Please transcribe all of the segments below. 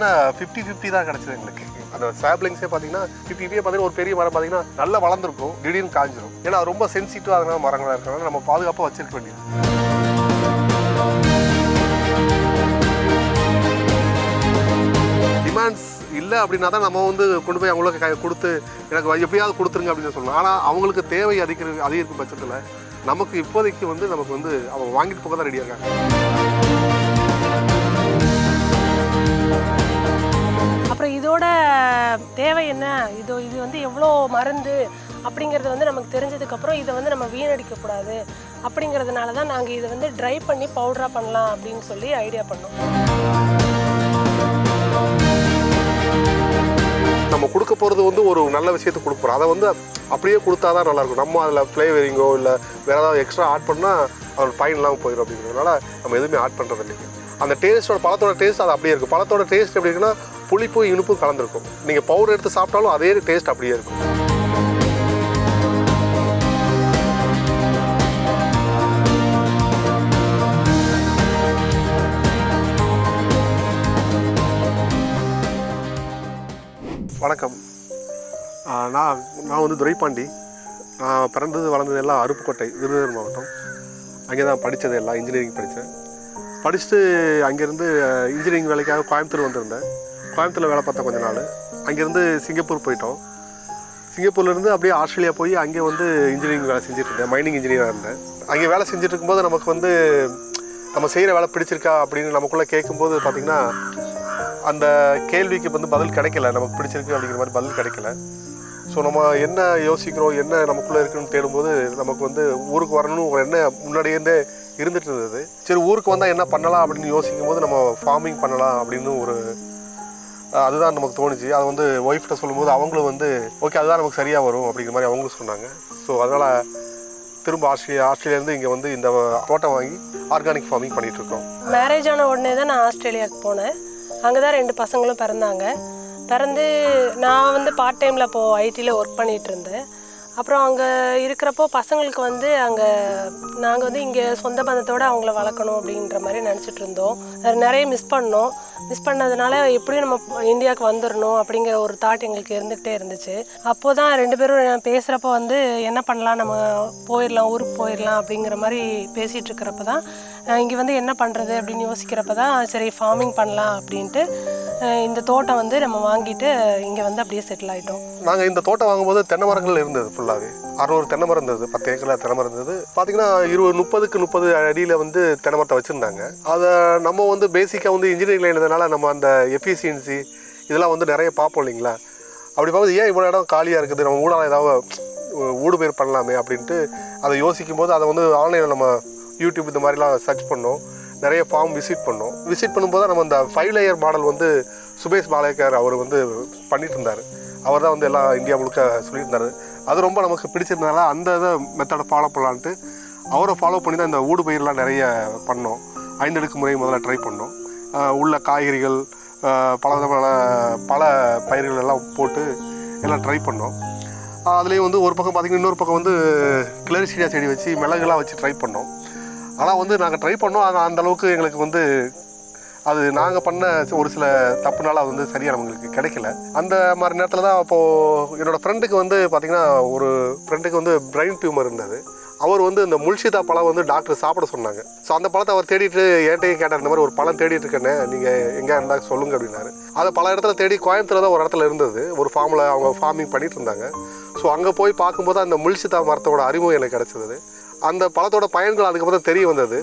பார்த்தீங்கன்னா fifty fifty தான் கிடச்சிது எங்களுக்கு. அந்த சாப்ளிங்ஸே பார்த்தீங்கன்னா ஃபிஃப்டி இப்பயே பார்த்தீங்கன்னா ஒரு பெரிய மரம் பார்த்தீங்கன்னா நல்லா வளர்ந்துருக்கும். திடீர்னு காஞ்சிரும். ஏன்னா ரொம்ப சென்சிட்டிவ் அதனால மரங்களாக இருக்கிறனால நம்ம பாதுகாப்பாக வச்சிருக்க வேண்டியது. டிமாண்ட்ஸ் இல்லை அப்படின்னா தான் நம்ம வந்து கொண்டு போய் அவங்களுக்கு கொடுத்து எனக்கு எப்படியாவது கொடுத்துருங்க அப்படின்னு சொல்லலாம். ஆனால் அவங்களுக்கு தேவை அதிகரி அதிகரிக்கும் பட்சத்தில் நமக்கு இப்போதைக்கு வந்து நமக்கு வந்து அவங்க வாங்கிட்டு போக தான் ரெடியாக இருக்காங்க. இதோட தேவை என்ன? இது இது வந்து எவ்வளோ மருந்து? அப்படிங்கிறது வந்து நமக்கு தெரிஞ்சதுக்கப்புறம் இதை வந்து நம்ம வீணடிக்கக்கூடாது. அப்படிங்கிறதுனால தான் நாங்கள் இதை வந்து ட்ரை பண்ணி பவுடராக பண்ணலாம் அப்படின்னு சொல்லி ஐடியா பண்ணோம். நம்ம கொடுக்க போகிறது வந்து ஒரு நல்ல விஷயத்தை கொடுப்போம் அதை வந்து அப்படியே கொடுத்தா தான் நல்லாயிருக்கும் நம்ம அதில் ஃப்ளேவரிங்கோ இல்லை வேறு ஏதாவது எக்ஸ்ட்ரா ஆட் பண்ணால் அதோட பயன் இல்லாமல் போயிடும் அப்படிங்கிறதுனால நம்ம எதுவுமே ஆட் பண்ணுறது இல்லைங்க அந்த டேஸ்ட்டோட பழத்தோட டேஸ்ட் அது அப்படியே இருக்கும். பழத்தோட டேஸ்ட் எப்படி இருக்குன்னா புளிப்பும் இனிப்பும் கலந்துருக்கும். நீங்கள் பவுடர் எடுத்து சாப்பிட்டாலும் அதே டேஸ்ட் அப்படியே இருக்கும். வணக்கம். நான் நான் வந்து துரைப்பாண்டி. நான் பிறந்தது வளர்ந்தது எல்லாம் அருப்புக்கோட்டை விருதுநகர் மாவட்டம். அங்கே தான் படித்தது எல்லாம் இன்ஜினியரிங் படித்தேன் படிச்சுட்டு அங்கேருந்து இன்ஜினியரிங் வேலைக்காக கோயம்புத்தூர் வந்திருந்தேன். கோயம்புத்தூரில் வேலை பார்த்தேன் கொஞ்ச நாள். அங்கேருந்து சிங்கப்பூர் போயிட்டோம். சிங்கப்பூர்லேருந்து அப்படியே ஆஸ்திரேலியா போய் அங்கே வந்து இன்ஜினியரிங் வேலை செஞ்சுட்டு இருந்தேன். மைனிங் இன்ஜினியராக இருந்தேன். அங்கே வேலை செஞ்சுட்டு இருக்கும்போது நமக்கு வந்து நம்ம செய்கிற வேலை பிடிச்சிருக்கா அப்படின்னு நமக்குள்ளே கேட்கும்போது பார்த்திங்கன்னா அந்த கேள்விக்கு வந்து பதில் கிடைக்கல. நமக்கு பிடிச்சிருக்கு அப்படிங்கிற மாதிரி பதில் கிடைக்கல. ஸோ நம்ம என்ன யோசிக்கிறோம் என்ன நமக்குள்ளே இருக்குன்னு தேடும்போது நமக்கு வந்து ஊருக்கு வரணும் ஒரு என்ன முன்னாடியே இருந்துட்டு இருந்தது. சரி ஊருக்கு வந்தால் என்ன பண்ணலாம் அப்படின்னு யோசிக்கும் போது நம்ம ஃபார்மிங் பண்ணலாம் அப்படின்னு ஒரு அதுதான் நமக்கு தோணுச்சு. அது வந்து ஒய்ஃப்ட்ட சொல்லும்போது அவங்களும் வந்து ஓகே அதுதான் நமக்கு சரியாக வரும் அப்படிங்கிற மாதிரி அவங்களும் சொன்னாங்க. ஸோ அதனால் திரும்ப ஆஸ்திரேலியா ஆஸ்திரேலியாலேருந்து இங்கே வந்து இந்த தோட்டம் வாங்கி ஆர்கானிக் ஃபார்மிங் பண்ணிகிட்ருக்கோம் மேரேஜ் ஆன உடனே தான் நான் ஆஸ்திரேலியாவுக்கு போனேன். அங்கே தான் ரெண்டு பசங்களும் பிறந்தாங்க. பிறந்து நான் வந்து பார்ட் டைமில் அப்போது ஐடியில் ஒர்க் பண்ணிகிட்டு இருந்தேன். அப்புறம் அங்கே இருக்கிறப்போ பசங்களுக்கு வந்து அங்கே நாங்கள் வந்து இங்கே சொந்த பந்தத்தோடு அவங்கள வளர்க்கணும் அப்படின்ற மாதிரி நினச்சிட்டு இருந்தோம். நிறைய மிஸ் பண்ணோம். மிஸ் பண்ணதுனால எப்படியும் நம்ம இந்தியாவுக்கு வந்துடணும் அப்படிங்கிற ஒரு தாட் எங்களுக்கு இருந்துகிட்டே இருந்துச்சு. அப்போ தான் ரெண்டு பேரும் பேசுகிறப்ப வந்து என்ன பண்ணலாம் நம்ம போயிடலாம் ஊருக்கு போயிடலாம் அப்படிங்கிற மாதிரி பேசிகிட்டு இருக்கிறப்ப தான் இங்கே வந்து என்ன பண்ணுறது அப்படின்னு யோசிக்கிறப்ப தான் சரி ஃபார்மிங் பண்ணலாம் அப்படின்ட்டு இந்த தோட்டம் வந்து நம்ம வாங்கிட்டு இங்கே வந்து அப்படியே செட்டில் ஆகிட்டோம் நாங்கள் இந்த தோட்டம் வாங்கும்போது தென்னை மரங்கள் இருந்தது ஃபுல்லாகவே அறுநூறு தென்னை மரம் இருந்தது பத்து ஏக்கரில் தென்னை மரம் இருந்தது. பார்த்தீங்கன்னா இருபது முப்பதுக்கு முப்பது அடியில் வந்து தென்னை மரத்தை வச்சுருந்தாங்க. அதை நம்ம வந்து பேசிக்காக வந்து இன்ஜினியரிங் லைனதுனால நம்ம அந்த எஃபிஷியன்சி இதெல்லாம் வந்து நிறைய பார்ப்போம் இல்லைங்களா? அப்படி பார்க்கும்போது ஏன் இவ்வளோ இடம் காலியாக இருக்குது? நம்ம ஊடால ஏதாவது ஊடுபயிர் பண்ணலாமே அப்படின்ட்டு அதை யோசிக்கும் போது அதை வந்து ஆன்லைனில் நம்ம யூடியூப் இந்த மாதிரிலாம் சர்ச் பண்ணோம். நிறைய ஃபார்ம் விசிட் பண்ணோம். விசிட் பண்ணும்போது நம்ம அந்த ஃபைவ் லேயர் மாடல் வந்து சுபேஷ் பாலேக்கர் அவர் வந்து பண்ணிட்டு இருந்தார். அவர் தான் வந்து எல்லாம் இந்தியா முழுக்க சொல்லியிருந்தார் அது ரொம்ப நமக்கு பிடிச்சிருந்தனால அந்த இதை மெத்தடை ஃபாலோ பண்ணலான்ட்டு அவரை ஃபாலோ பண்ணி தான் இந்த ஊடு பயிரெலாம் நிறைய பண்ணோம். ஐந்தடுக்கு முறை முதல்ல ட்ரை பண்ணோம். உள்ள காய்கறிகள் பல விதமான பல பயிர்கள் எல்லாம் போட்டு எல்லாம் ட்ரை பண்ணோம். அதுலேயும் வந்து ஒரு பக்கம் பார்த்திங்கன்னா இன்னொரு பக்கம் வந்து கிளரிசீடியா செடி வச்சு மிளகுலாம் வச்சு ட்ரை பண்ணோம். ஆனால் வந்து நாங்கள் ட்ரை பண்ணோம். ஆனால் அந்த அளவுக்கு எங்களுக்கு வந்து அது நாங்கள் பண்ண ஒரு சில தப்புனால அது வந்து சரியாக நம்மளுக்கு கிடைக்கல. அந்த மாதிரி நேரத்தில் தான் அப்போது என்னோடய ஃப்ரெண்டுக்கு வந்து பார்த்திங்கன்னா ஒரு ஃப்ரெண்டுக்கு வந்து பிரெயின் டியூமர் இருந்தது. அவர் வந்து இந்த முல்ஷிதா பழம் வந்து டாக்டர் சாப்பிட சொன்னாங்க. ஸோ அந்த பழத்தை அவர் தேடிட்டு என்கிட்டயும் கேட்டார் இந்த மாதிரி ஒரு பழம் தேடிட்டு இருக்கேனே நீங்கள் எங்கே இருந்தால் சொல்லுங்க அப்படின்னாரு. அதை பல இடத்துல தேடி கோயம்புத்தூர் தான் ஒரு இடத்துல இருந்தது. ஒரு ஃபார்மில் அவங்க ஃபார்மிங் பண்ணிட்டு இருந்தாங்க. ஸோ அங்கே போய் பார்க்கும்போது அந்த முல்ஷிதா மரத்தோட அறிமுகம் எனக்கு கிடச்சிது. அந்த பழத்தோட பயன்கள் அதுக்கப்புறம் தெரிய வந்தது.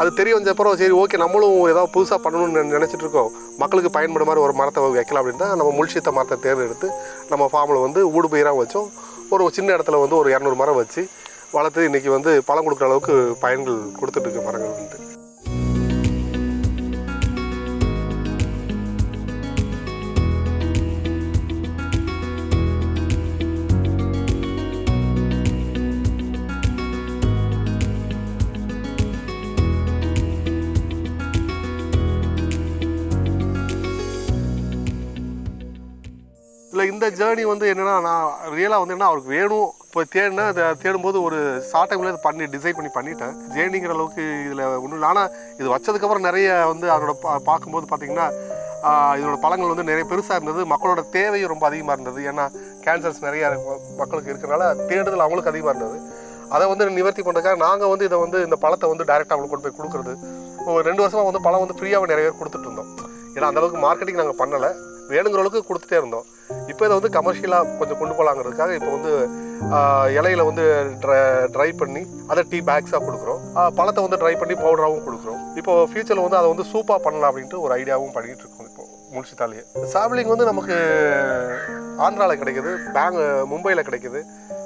அது தெரிய வந்தப்பறம் சரி ஓகே நம்மளும் ஏதாவது புதுசாக பண்ணணும்னு நினச்சிட்டு இருக்கோம். மக்களுக்கு பயன்படும் மாதிரி ஒரு மரத்தை வைக்கலாம் அப்படின்னு தான் நம்ம முழுசித்த மரத்தை தேர்ந்தெடுத்து நம்ம ஃபார்மில் வந்து ஊடு பயிராக வச்சோம். ஒரு சின்ன இடத்துல வந்து ஒரு இரநூறு மரம் வச்சு வளர்த்து இன்றைக்கி வந்து பழம் கொடுக்குற அளவுக்கு பயன்கள் கொடுத்துட்ருக்கு மரங்கள் வந்து அந்த இந்த ஜேர்னி வந்து என்னென்னா நான் ரியலாக வந்து என்ன அவருக்கு வேணும். இப்போ தேடினா அதை தேடும்போது ஒரு ஷார்ட் டைமில் இதை பண்ணி டிசைட் பண்ணி பண்ணிட்டேன். ஜேர்னிங்கிற அளவுக்கு இதில் ஒன்றும் இல்லை. ஆனால் இது வச்சதுக்கப்புறம் நிறைய வந்து அதோட பா பார்க்கும்போது பார்த்தீங்கன்னா இதோட பழங்கள் வந்து நிறைய பெருசாக இருந்தது. மக்களோட தேவையும் ரொம்ப அதிகமாக இருந்தது. ஏன்னா கேன்சர்ஸ் நிறைய மக்களுக்கு இருக்கிறனால தேடுதல் அவங்களுக்கு அதிகமாக இருந்தது. அதை வந்து நிவர்த்தி பண்ணுறதுக்காக நாங்கள் வந்து இதை வந்து இந்த பழத்தை வந்து டைரெக்டாக அவங்களுக்கு கொண்டு போய் கொடுக்குறது. ஒரு ரெண்டு வருஷமாக வந்து பழம் வந்து ஃப்ரீயாகவே நிறைய பேர் கொடுத்துட்டு இருந்தோம். ஏன்னா அந்தளவுக்கு மார்க்கெட்டிங் நாங்கள் பண்ணலை. வேணுங்கிற அளவுக்கு கொடுத்துட்டே இருந்தோம். இப்போ இதை வந்து கமர்ஷியலாக கொஞ்சம் கொண்டு போகலாங்கிறதுக்காக இப்போ வந்து இலையில வந்து ட்ரை பண்ணி அதை டீ பேக்ஸாக கொடுக்குறோம். பழத்தை வந்து ட்ரை பண்ணி பவுடராகவும் கொடுக்குறோம். இப்போ ஃபியூச்சரில் வந்து அதை வந்து சூப்பாக பண்ணலாம் அப்படின்ட்டு ஒரு ஐடியாவும் பண்ணிட்டு இருக்கோம் இப்போ முடிச்சுட்டாலேயே சாம்பிளிங் வந்து நமக்கு ஆந்திராவில் கிடைக்குது பேங் மும்பையில் கிடைக்குது.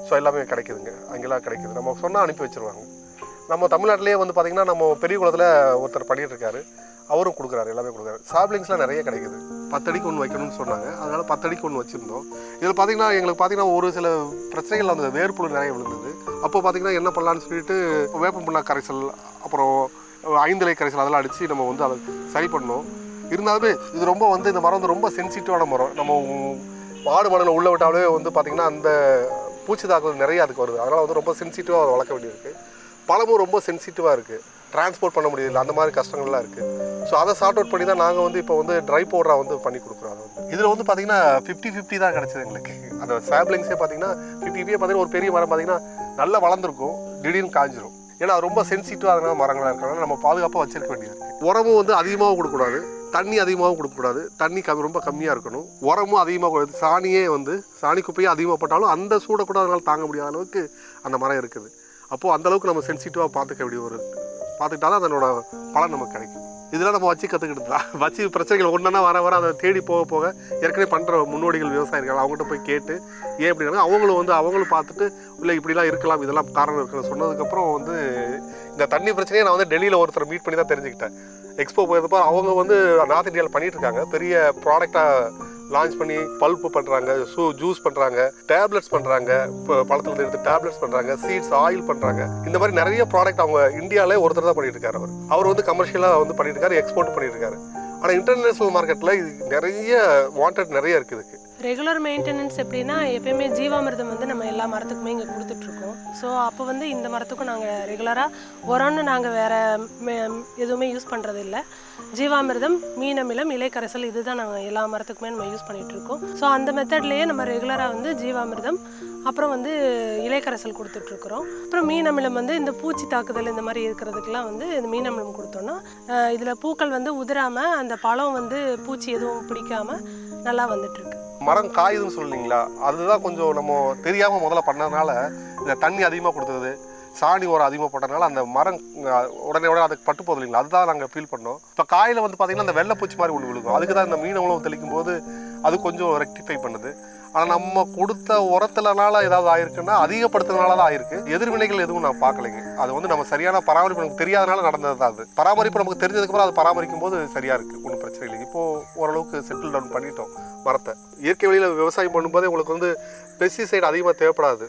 ஸோ எல்லாமே கிடைக்குதுங்க. அங்கெல்லாம் கிடைக்குது. நம்ம சொன்னால் அனுப்பி வச்சிருவாங்க. நம்ம தமிழ்நாட்டிலேயே வந்து பார்த்திங்கன்னா நம்ம பெரிய குளத்தில் ஒருத்தர் பண்ணிகிட்டு இருக்காரு. அவரும் கொடுக்குறாரு எல்லாமே கொடுக்குறாரு. சாப்ளிங்ஸ்லாம் நிறைய கிடைக்குது. பத்தடிக்கு ஒன்று வைக்கணும்னு சொன்னாங்க. அதனால் பத்தடிக்கு ஒன்று வச்சுருந்தோம். இதில் பார்த்தீங்கன்னா எங்களுக்கு பார்த்தீங்கன்னா ஒரு சில பிரச்சனைகள் அந்த வேர்ப்புழு நிறைய விழுந்தது. அப்போ பார்த்தீங்கன்னா என்ன பண்ணலான்னு சொல்லிட்டு வேப்பம்புண்ணா கரைசல் அப்புறம் ஐந்தலை கரைசல் அதெல்லாம் அடித்து நம்ம வந்து அதை சரி பண்ணோம். இருந்தாலுமே இது ரொம்ப வந்து இந்த மரம் வந்து ரொம்ப சென்சிட்டிவான மரம். நம்ம மாடு மணலில் உள்ள விட்டாலே வந்து பார்த்திங்கன்னா அந்த பூச்சி தாக்குதல் நிறைய அதுக்கு வருது. அதனால் வந்து ரொம்ப சென்சிட்டிவாக அதை வளர்க்க வேண்டியிருக்கு பழமும் ரொம்ப சென்சிட்டிவாக இருக்குது டிரான்ஸ்போர்ட் பண்ண முடியல அந்த மாதிரி கஷ்டங்கள்லாம் இருக்குது ஸோ அதை சார்ட் அவுட் பண்ணி தான் நாங்கள் வந்து இப்போ வந்து ட்ரை பவுடராக வந்து பண்ணி கொடுக்குறோம் அதை வந்து. இதில் வந்து பார்த்தீங்கன்னா ஃபிஃப்டி ஃபிஃப்டி தான் கிடச்சிது எங்களுக்கு. அந்த சாப்ளிங்ஸே பார்த்தீங்கன்னா ஃபிஃப்டி ஃபிஃப்டியே பார்த்தீங்கன்னா ஒரு பெரிய மரம் பார்த்தீங்கன்னா நல்லா வளர்ந்துருக்கும். திடீர்னு காஞ்சிரும். ஏன்னா ரொம்ப சென்சிட்டிவாக இருக்கிற மரங்களாக இருக்கிறனால நம்ம பாதுகாப்பாக வச்சிருக்க வேண்டியது உரமும் வந்து அதிகமாகவும் கொடுக்கக்கூடாது. தண்ணி அதிகமாகவும் கொடுக்கக்கூடாது. தண்ணி கம்மி ரொம்ப கம்மியாக இருக்கணும். உரமும் அதிகமாக கூடாது சாணியே வந்து சாணி குப்பையே அதிகமாக போட்டாலும் அந்த சூடை கூட அதனால் தாங்க முடியாத அளவுக்கு அந்த மரம் இருக்குது. அப்போது அந்தளவுக்கு நம்ம சென்சிட்டிவாக பார்த்துக்க வேண்டிய ஒரு பார்த்துக்கிட்டாலும் அதனோட பலன் நமக்கு கிடைக்கும். இதெல்லாம் நம்ம வச்சு கற்றுக்கிட்டு தான். வச்சு பிரச்சனைகள் ஒன்றுன்னா வர வர அதை தேடி போக போக ஏற்கனவே பண்ணுற முன்னோடிகள் விவசாயிகள் அவங்ககிட்ட போய் கேட்டு ஏன் அப்படின்னா அவங்களும் வந்து அவங்களும் பார்த்துட்டு இல்லை இப்படிலாம் இருக்கலாம் இதெல்லாம் காரணம் இருக்குன்னு சொன்னதுக்கப்புறம் வந்து இந்த தண்ணி பிரச்சனையை நான் வந்து டெல்லியில் ஒருத்தர் மீட் பண்ணி தான் தெரிஞ்சுக்கிட்டேன். எக்ஸ்போ போயிருந்தப்போ அவங்க வந்து நார்த் இந்தியாவில் பண்ணிட்டு இருக்காங்க பெரிய ப்ராடக்டாக லான்ச் பண்ணி பல்ப்பு பண்ணுறாங்க ஷூ ஜூஸ் பண்ணுறாங்க டேப்லெட்ஸ் பண்ணுறாங்க இப்போ பழத்தில் எடுத்து டேப்லெட்ஸ் பண்ணுறாங்க சீட்ஸ் ஆயில் பண்ணுறாங்க இந்த மாதிரி நிறைய ப்ராடக்ட் அவங்க இந்தியாவிலே ஒருத்தர் தான் பண்ணிட்டு இருக்காரு அவர். அவர் வந்து கமர்ஷியலாக வந்து பண்ணிட்டு இருக்காரு எக்ஸ்போர்ட் பண்ணிட்டு இருக்காரு ஆனால் இன்டர்நேஷனல் மார்க்கெட்டில் இது நிறைய வாண்டட் நிறைய இருக்குது. இதுக்கு ரெகுலர் மெயின்டெனன்ஸ் எப்படின்னா எப்பயுமே ஜீவாமிர்தம் வந்து நம்ம எல்லா மரத்துக்குமே இங்கே கொடுத்துட்ருக்கோம். ஸோ அப்போ வந்து இந்த மரத்துக்கும் நாங்கள் ரெகுலராக உரம்னு நாங்கள் வேறு எதுவுமே யூஸ் பண்ணுறது இல்லை ஜீவாமிர்தம் மீனமிலம் இலைக்கரைசல் இதுதான் நாங்கள் எல்லா மரத்துக்குமே நம்ம யூஸ் பண்ணிகிட்ருக்கோம் இருக்கோம் ஸோ அந்த மெத்தட்லேயே நம்ம ரெகுலராக வந்து ஜீவாமிர்தம் அப்புறம் வந்து இலைக்கரைசல் கொடுத்துட்ருக்குறோம். அப்புறம் மீனமிலம் வந்து இந்த பூச்சி தாக்குதல் இந்த மாதிரி இருக்கிறதுக்கெல்லாம் வந்து இந்த மீனமிலம் கொடுத்தோன்னா இதில் பூக்கள் வந்து உதிராமல் அந்த பழம் வந்து பூச்சி எதுவும் பிடிக்காமல் நல்லா வந்துட்டுருக்கு மரம் காயுதுன்னு சொல்லிங்களா அதுதான் கொஞ்சம் நம்ம தெரியாமல் முதல்ல பண்ணதுனால இந்த தண்ணி அதிகமாக கொடுத்தது சாணி உரம் அதிகமாக போட்டதுனால அந்த மரம் உடனே உடனே அதுக்கு பட்டு போகுது இல்லைங்களா? அதுதான் நாங்கள் ஃபீல் பண்ணோம். இப்போ காயில் வந்து பார்த்தீங்கன்னா அந்த வெள்ளைப்பூச்சி மாதிரி ஒன்று விழுகும் அதுக்கு தான் இந்த மீன் உணவு தெளிக்கும் போது அது கொஞ்சம் ரெக்டிஃபை பண்ணுது. ஆனால் நம்ம கொடுத்த உரத்துலனால ஏதாவது ஆயிருக்குன்னா அதிகப்படுத்துறதுனால தான் ஆயிருக்கு. எதிர்வினைகள் எதுவும் நான் பார்க்கலைங்க. அது வந்து நம்ம சரியான பராமரிப்பு நமக்கு தெரியாதனால நடந்தது தான் அது. பராமரிப்பு நமக்கு தெரிஞ்சதுக்கப்புறம் அது பராமரிக்கும் போது சரியாக இருக்குது ஒன்றும் பிரச்சனை இல்லை. இப்போது ஓரளவுக்கு செட்டில் டவுன் பண்ணிட்டோம் மரத்தை. இயற்கை வழியில் விவசாயம் பண்ணும்போதே உங்களுக்கு வந்து பெஸ்டிசைடு அதிகமாக தேவைப்படாது.